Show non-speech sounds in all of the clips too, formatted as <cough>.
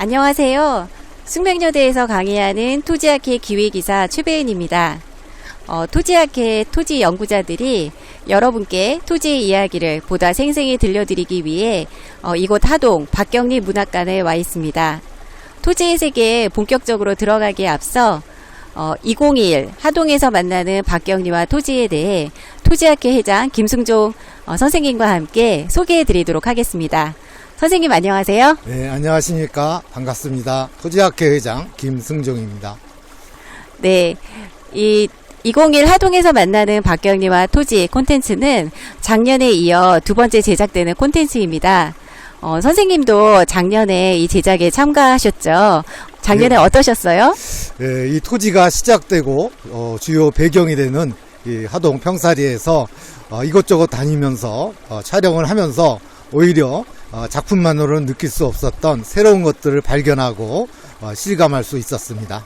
안녕하세요. 숙명여대에서 강의하는 토지학회 기획이사 최배은입니다. 어, 토지학회 토지 연구자들이 여러분께 토지의 이야기를 보다 생생히 들려드리기 위해 어, 이곳 하동 박경리 문학관에 와 있습니다. 토지의 세계에 본격적으로 들어가기에 앞서 어, 2021 하동에서 만나는 박경리와 토지에 대해 토지학회 회장 김승종 어, 선생님과 함께 소개해 드리도록 하겠습니다. 선생님 안녕하세요. 네, 안녕하십니까. 반갑습니다. 토지학회 회장 김승종입니다. 네. 이2021 하동에서 만나는 박경리와 토지 콘텐츠는 작년에 이어 두 번째 제작되는 콘텐츠입니다. 어, 선생님도 작년에 이 제작에 참가하셨죠? 작년에 네. 어떠셨어요? 네, 이 토지가 시작되고 어, 주요 배경이 되는 이 하동 평사리에서 어, 이곳저곳 다니면서 어, 촬영을 하면서 오히려 어, 작품만으로는 느낄 수 없었던 새로운 것들을 발견하고 어, 실감할 수 있었습니다.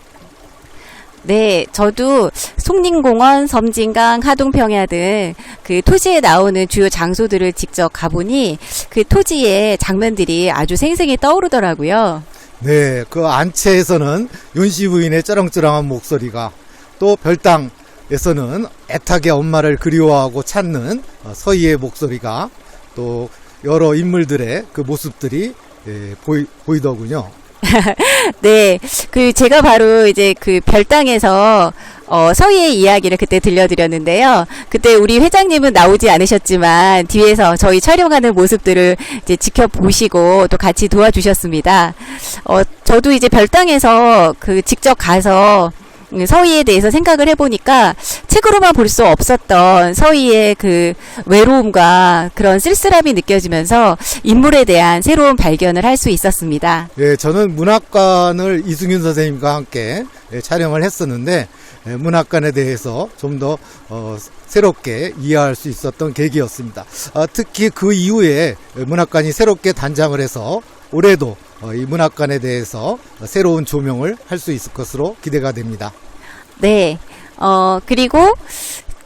네, 저도 송림공원, 섬진강, 하동평야 등 그 토지에 나오는 주요 장소들을 직접 가보니 그 토지의 장면들이 아주 생생히 떠오르더라고요. 네, 그 안채에서는 윤씨 부인의 쩌렁쩌렁한 목소리가 또 별당에서는 애타게 엄마를 그리워하고 찾는 어, 서희의 목소리가 또 여러 인물들의 그 모습들이 예, 보이, 보이더군요. <laughs> 네, 그 제가 바로 이제 그 별당에서 어, 서희의 이야기를 그때 들려드렸는데요. 그때 우리 회장님은 나오지 않으셨지만 뒤에서 저희 촬영하는 모습들을 이제 지켜보시고 또 같이 도와주셨습니다. 어, 저도 이제 별당에서 그 직접 가서 음, 서희에 대해서 생각을 해보니까 책으로만 볼 수 없었던 서희의 그 외로움과 그런 쓸쓸함이 느껴지면서 인물에 대한 새로운 발견을 할 수 있었습니다. 예, 저는 문학관을 이승윤 선생님과 함께 예, 촬영을 했었는데 예, 문학관에 대해서 좀더 어, 새롭게 이해할 수 있었던 계기였습니다. 아, 특히 그 이후에 문학관이 새롭게 단장을 해서 올해도 어, 이 문학관에 대해서 새로운 조명을 할 수 있을 것으로 기대가 됩니다. 네. 어, 그리고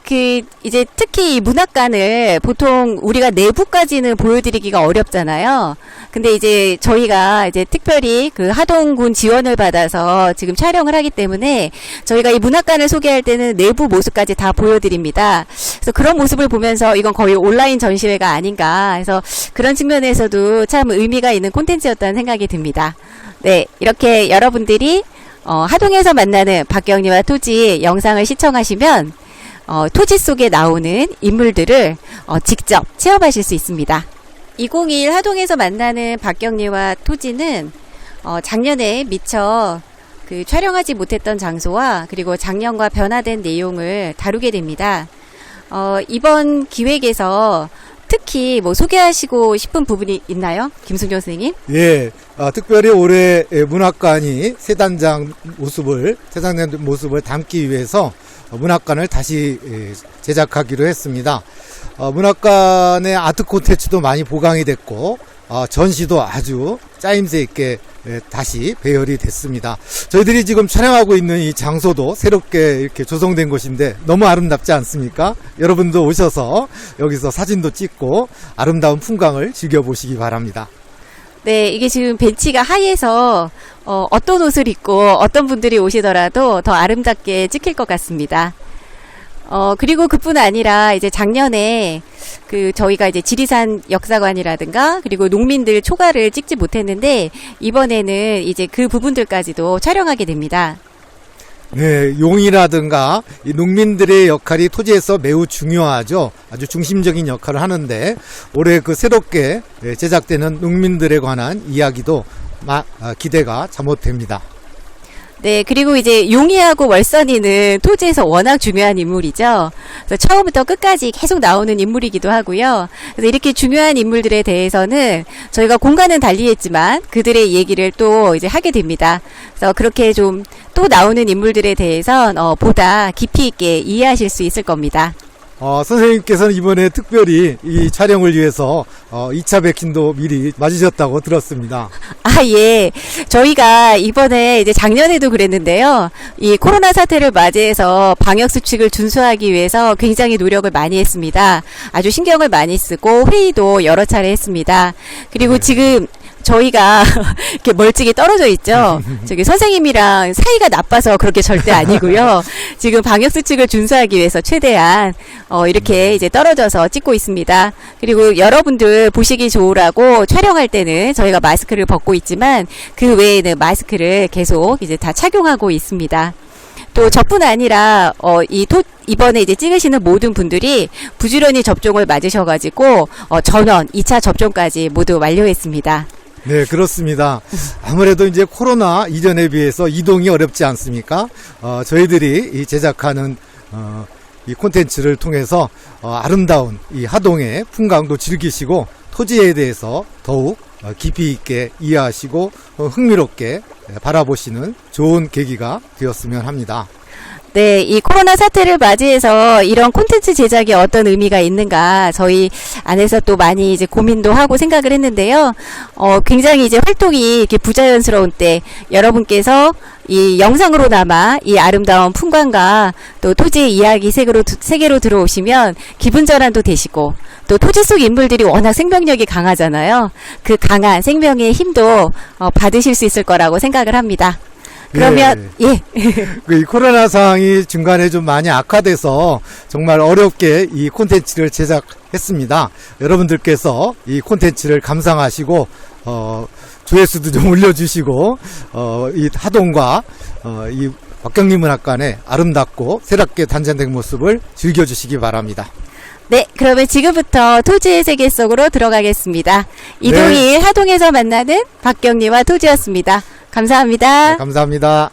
그 이제 특히 이 문학관을 보통 우리가 내부까지는 보여드리기가 어렵잖아요. 근데 이제 저희가 이제 특별히 그 하동군 지원을 받아서 지금 촬영을 하기 때문에 저희가 이 문학관을 소개할 때는 내부 모습까지 다 보여드립니다. 그래서 그런 모습을 보면서 이건 거의 온라인 전시회가 아닌가 해서 그런 측면에서도 참 의미가 있는 콘텐츠였다는 생각이 듭니다. 네, 이렇게 여러분들이 어, 하동에서 만나는 박경리와 토지 영상을 시청하시면 어, 토지 속에 나오는 인물들을 어, 직접 체험하실 수 있습니다. 2021 하동에서 만나는 박경리와 토지는 어, 작년에 미처 그 촬영하지 못했던 장소와 그리고 작년과 변화된 내용을 다루게 됩니다. 어, 이번 기획에서 특히 뭐 소개하시고 싶은 부분이 있나요? 김승조 선생님? 예, 아, 특별히 올해 예, 문학관이 새 단장 모습을 새 단장 모습을 담기 위해서 어, 문학관을 다시 예, 제작하기로 했습니다. 어, 문학관의 아트 콘텐츠도 많이 보강이 됐고 어, 전시도 아주 짜임새 있게 예, 다시 배열이 됐습니다. 저희들이 지금 촬영하고 있는 이 장소도 새롭게 이렇게 조성된 곳인데 너무 아름답지 않습니까? 여러분도 오셔서 여기서 사진도 찍고 아름다운 풍광을 즐겨보시기 바랍니다. 네, 이게 지금 벤치가 하얘서 어, 어떤 옷을 입고 어떤 분들이 오시더라도 더 아름답게 찍힐 것 같습니다. 어, 그리고 그뿐 아니라 이제 작년에 그 저희가 이제 지리산 역사관이라든가 그리고 농민들 초가를 찍지 못했는데 이번에는 이제 그 부분들까지도 촬영하게 됩니다. 네, 용이라든가 이 농민들의 역할이 토지에서 매우 중요하죠. 아주 중심적인 역할을 하는데 올해 그 새롭게 예, 제작되는 농민들에 관한 이야기도 마- 아, 기대가 잘못됩니다. 네, 그리고 이제 용이하고 월선이는 토지에서 워낙 중요한 인물이죠. 그래서 처음부터 끝까지 계속 나오는 인물이기도 하고요. 그래서 이렇게 중요한 인물들에 대해서는 저희가 공간은 달리했지만 그들의 얘기를 또 이제 하게 됩니다. 그래서 그렇게 좀 또 나오는 인물들에 대해선 어, 보다 깊이 있게 이해하실 수 있을 겁니다. 어, 선생님께서는 이번에 특별히 이 촬영을 위해서 어, 2차 백신도 미리 맞으셨다고 들었습니다. 아, 예. 저희가 이번에 이제 작년에도 그랬는데요. 이 코로나 사태를 맞이해서 방역 수칙을 준수하기 위해서 굉장히 노력을 많이 했습니다. 아주 신경을 많이 쓰고 회의도 여러 차례 했습니다. 그리고 지금 저희가 <laughs> 이렇게 멀찍이 떨어져 있죠. 저기 선생님이랑 사이가 나빠서 그렇게 절대 아니고요. <laughs> 지금 방역 수칙을 준수하기 위해서 최대한 어, 이렇게 이제 떨어져서 찍고 있습니다. 그리고 여러분들 보시기 좋으라고 촬영할 때는 저희가 마스크를 벗고 있지만 그 외에는 마스크를 계속 이제 다 착용하고 있습니다. 또 저뿐 아니라 어, 이 토, 이번에 이제 찍으시는 모든 분들이 부지런히 접종을 맞으셔가지고 어, 전원 2차 접종까지 모두 완료했습니다. 네, 그렇습니다. 아무래도 이제 코로나 이전에 비해서 이동이 어렵지 않습니까? 어, 저희들이 이 제작하는 어, 이 콘텐츠를 통해서 어, 아름다운 이 하동의 풍광도 즐기시고 토지에 대해서 더욱 어, 깊이 있게 이해하시고 어, 흥미롭게 바라보시는 좋은 계기가 되었으면 합니다. 네, 이 코로나 사태를 맞이해서 이런 콘텐츠 제작이 어떤 의미가 있는가 저희 안에서 또 많이 이제 고민도 하고 생각을 했는데요. 어, 굉장히 이제 활동이 이렇게 부자연스러운 때 여러분께서 이 영상으로나마 이 아름다운 풍광과 또 토지의 이야기 세계로, 세계로 들어오시면 기분 전환도 되시고 또 토지 속 인물들이 워낙 생명력이 강하잖아요. 그 강한 생명의 힘도 어, 받으실 수 있을 거라고 생각을 합니다. 그러면 예. 그이 코로나 상황이 중간에 좀 많이 악화돼서 정말 어렵게 이 콘텐츠를 제작했습니다. 여러분들께서 이 콘텐츠를 감상하시고 어 조회수도 좀 <laughs> 올려주시고 어 이 하동과 어 이 박경림 문학관의 아름답고 새롭게 단장된 모습을 즐겨주시기 바랍니다. 네, 그러면 지금부터 토지의 세계 속으로 들어가겠습니다. 이동일 하동에서 만나는 박경리와 토지였습니다. 감사합니다. 네, 감사합니다.